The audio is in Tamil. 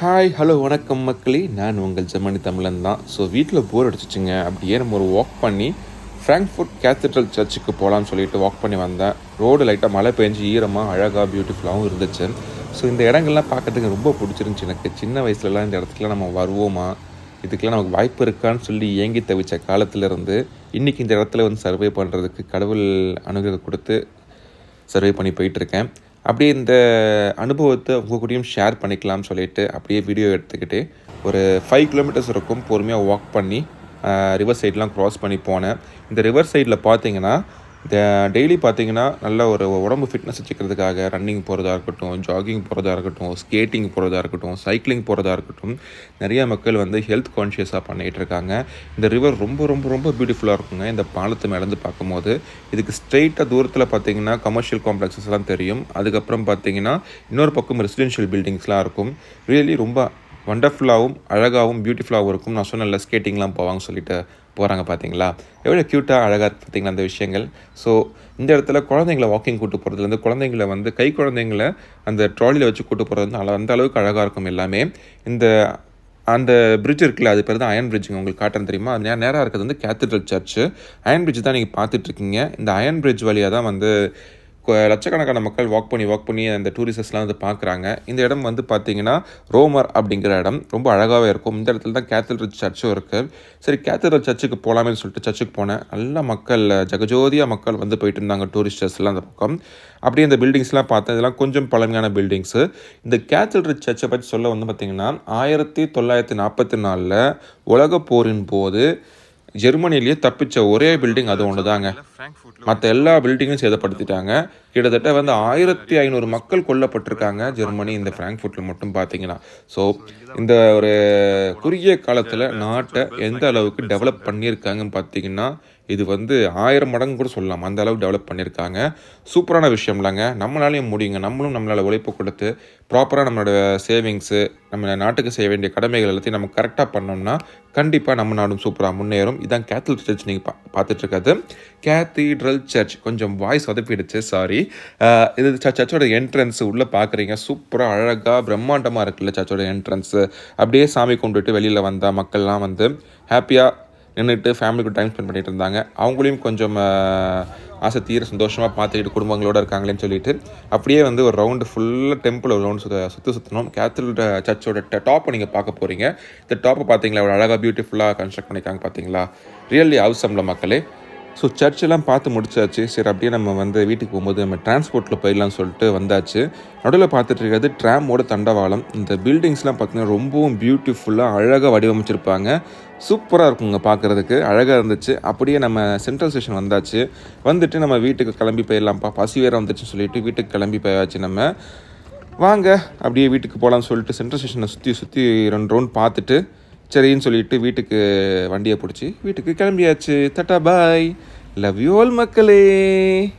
ஹாய் ஹலோ வணக்கம் மக்களே. நான் உங்கள் ஜெர்மனி தமிழன் தான். ஸோ வீட்டில் போர் அடிச்சிச்சுங்க. அப்படியே நம்ம ஒரு வாக் பண்ணி ஃப்ராங்க்ஃபுட் கேத்தட்ரல் சர்ச்சுக்கு போகலான்னு சொல்லிட்டு வாக் பண்ணி வந்தேன். ரோடு லைட்டாக மழை பெஞ்சு ஈரமாக அழகாக பியூட்டிஃபுல்லாகவும் இருந்துச்சு. ஸோ இந்த இடங்கள்லாம் பார்க்கறதுக்கு ரொம்ப பிடிச்சிருந்துச்சி எனக்கு. சின்ன வயசுலலாம் இந்த இடத்துக்குலாம் நம்ம வருவோமா? இதுக்கெல்லாம் நமக்கு வாய்ப்பு இருக்கான்னு சொல்லி ஏங்கி தவிச்ச காலத்துலேருந்து இன்றைக்கி இந்த இடத்துல வந்து சர்வே பண்ணுறதுக்கு கடவுள் அனுகிரகம் கொடுத்து சர்வே பண்ணி போயிட்டுருக்கேன் அப்படியே இந்த அனுபவத்தை உங்கள் கூடயும் ஷேர் பண்ணிக்கலாம்னு சொல்லிட்டு அப்படியே வீடியோ எடுத்துக்கிட்டு ஒரு ஃபைவ் கிலோமீட்டர்ஸ் இருக்கும். பொறுமையாக வாக் பண்ணி ரிவர் சைட்லாம் க்ராஸ் பண்ணி போனேன். இந்த ரிவர் சைடில் பார்த்தீங்கன்னா டெய்லி பார்த்தீங்கன்னா நல்ல ஒரு உடம்பு ஃபிட்னஸ் வச்சுக்கிறதுக்காக ரன்னிங் போகிறதா இருக்கட்டும் ஜாகிங் போகிறதா இருக்கட்டும் ஸ்கேட்டிங் போகிறதா இருக்கட்டும் சைக்கிளிங் போகிறதா இருக்கட்டும் நிறைய மக்கள் வந்து ஹெல்த் கான்ஷியஸாக பண்ணிகிட்டு இருக்காங்க. இந்த ரிவர் ரொம்ப ரொம்ப ரொம்ப பியூட்டிஃபுல்லாக இருக்குங்க. இந்த பாலத்து மேலேருந்து பார்க்கும்போது இதுக்கு ஸ்ட்ரெயிட்டாக தூரத்தில் பார்த்தீங்கன்னா கமர்ஷியல் காம்ப்ளெக்ஸஸ்லாம் தெரியும். அதுக்கப்புறம் பார்த்தீங்கன்னா இன்னொரு பக்கம் ரெசிடென்ஷியல் பில்டிங்ஸ்லாம் இருக்கும். ரியலி ரொம்ப வண்டர்ஃபுல்லாகவும் அழகாகவும் பியூட்டிஃபுல்லாகவும் இருக்கும். நான் சொன்னல ஸ்கேட்டிங்லாம் போவாங்க சொல்லிட்டு போகிறாங்க பார்த்தீங்களா எவ்வளோ க்யூட்டாக அழகாக இருக்குது பார்த்தீங்களா அந்த விஷயங்கள்? ஸோ இந்த இடத்துல குழந்தைங்கள வாக்கிங் கூட்டு போகிறதுலேருந்து குழந்தைங்கள வந்து கை குழந்தைங்கள அந்த ட்ராலியில் வச்சு கூட்டு போகிறது வந்து அந்த அளவுக்கு அழகாக இருக்கும் எல்லாமே. இந்த அந்த பிரிட்ஜ் இருக்குல்ல அது பேர் தான் அயன் பிரிட்ஜுங்க உங்களுக்கு காட்டுறேன் தெரியுமா? அது நேரம் நேராக இருக்கிறது வந்து கேத்தட்ரல் சர்ச்சு அயன் பிரிட்ஜ் தான் நீங்கள் பார்த்துட்ருக்கீங்க இந்த அயன் பிரிட்ஜ் வழியாக தான் வந்து லட்சக்கணக்கான மக்கள் வாக் பண்ணி வாக் பண்ணி அந்த டூரிஸ்டர்ஸ்லாம் வந்து பார்க்குறாங்க. இந்த இடம் வந்து பார்த்தீங்கன்னா ரோமர் அப்படிங்கிற இடம். ரொம்ப அழகாகவே இருக்கும். இந்த இடத்துல தான் கேத்தட்ரல் சர்ச்சும் இருக்குது சரி கேத்தட்ரல் சர்ச்சுக்கு போகலாமேன்னு சொல்லிட்டு சர்ச்சுக்கு போனேன். நல்ல மக்கள் ஜெகஜோதியாக மக்கள் வந்து போயிட்டு இருந்தாங்க டூரிஸ்டர்ஸ்லாம் அந்த பக்கம். அப்படியே இந்த பில்டிங்ஸ்லாம் பார்த்தேன். இதெல்லாம் கொஞ்சம் பழமையான பில்டிங்ஸு இந்த கேத்தட்ரல் சர்ச்சை பற்றி சொல்ல வந்து பார்த்திங்கன்னா ஆயிரத்தி தொள்ளாயிரத்தி நாற்பத்தி நாலில் உலக போரின் போது ஜெர்மனிலேயே தப்பிச்ச ஒரே பில்டிங் அது ஒன்று தாங்க மற்ற எல்லா பில்டிங்கும் சேதப்படுத்திட்டாங்க. கிட்டத்தட்ட வந்து ஆயிரத்தி ஐநூறு மக்கள் கொல்லப்பட்டிருக்காங்க ஜெர்மனி இந்த ஃப்ராங்க்ஃபுட்டில் மட்டும் பார்த்தீங்கன்னா ஸோ இந்த ஒரு குறுகிய காலத்தில் நாட்டை எந்த அளவுக்கு டெவலப் பண்ணியிருக்காங்கன்னு பார்த்தீங்கன்னா இது வந்து ஆயிரம் மடங்கு கூட சொல்லலாம். அந்த அளவு டெவலப் பண்ணியிருக்காங்க. சூப்பரான விஷயம்லாங்க. நம்மளாலையும் முடியுங்க. நம்மளும் நம்மளால் உழைப்பு கொடுத்து ப்ராப்பராக நம்மளோட சேவிங்ஸு நம்ம நாட்டுக்கு செய்ய வேண்டிய கடமைகள் எல்லாத்தையும் நம்ம கரெக்டாக பண்ணோம்னா கண்டிப்பாக நம்ம நாடும் சூப்பராக முன்னேறும். இதுதான் கேத்தல் சர்ச் நீங்கள் பா பார்த்துட்ருக்காது கேத்தீட்ரல் சர்ச் கொஞ்சம் வாய்ஸ் உதப்பிடுச்சு சாரி இது சர்ச்சோட என்ட்ரன்ஸ் உள்ளே பார்க்குறீங்க சூப்பராக அழகாக பிரம்மாண்டமாக இருக்குல்ல சர்ச்சோட என்ட்ரன்ஸு அப்படியே சாமி கும்பிட்டுட்டு வெளியில் வந்தால் மக்கள்லாம் வந்து ஹாப்பியாக நின்றுட்டு ஃபேமிலிக்கு டைம் ஸ்பெண்ட் பண்ணிட்டு இருந்தாங்க. அவங்களையும் கொஞ்சம் ஆசை தீர சந்தோஷமாக பார்த்துக்கிட்டு குடும்பங்களோட இருக்காங்களேன்னு சொல்லிட்டு அப்படியே வந்து ஒரு ரவுண்டு ஃபுல்லாக டெம்பிள் ஒரு ரவுண்டு சுத்த சுற்று சுற்றணும் கேத்தல் சர்ச்சோட டாப்பை நீங்கள் பார்க்க போகிறீங்க இந்த டாப்பை பார்த்தீங்களா? ஒரு அழகாக பியூட்டிஃபுல்லாக கன்ஸ்ட்ரக்ட் பண்ணியிருக்காங்க பார்த்தீங்களா? ரியல்லி அவசம்ல மக்களே. ஸோ சர்ச்செல்லாம் பார்த்து முடிச்சாச்சு. சரி அப்படியே நம்ம வந்து வீட்டுக்கு போகும்போது நம்ம டிரான்ஸ்போர்ட்டில் போயிடலாம்னு சொல்லிட்டு வந்தாச்சு. நடுவில் பார்த்துட்டு இருக்கிறது ட்ராமோட தண்டவாளம். இந்த பில்டிங்ஸ்லாம் பார்த்தீங்கன்னா ரொம்பவும் பியூட்டிஃபுல்லாக அழகாக வடிவமைச்சிருப்பாங்க. சூப்பராக இருக்குங்க பார்க்குறதுக்கு. அழகாக இருந்துச்சு. அப்படியே நம்ம சென்ட்ரல் ஸ்டேஷன் வந்தாச்சு. வந்துட்டு நம்ம வீட்டுக்கு கிளம்பி போயிடலாம்ப்பா. பசி வேறு வந்துச்சுன்னு சொல்லிட்டு வீட்டுக்கு கிளம்பி போயாச்சு நம்ம. வாங்க அப்படியே வீட்டுக்கு போகலான்னு சொல்லிட்டு சென்ட்ரல் ஸ்டேஷனை சுற்றி சுற்றி ரெண்டு ரவுண்ட் பார்த்துட்டு சரின்னு சொல்லிட்டு வீட்டுக்கு வண்டியை பிடிச்சி வீட்டுக்கு கிளம்பியாச்சு. தட்டா பாய். லவ் யூ ஆல் மக்களே.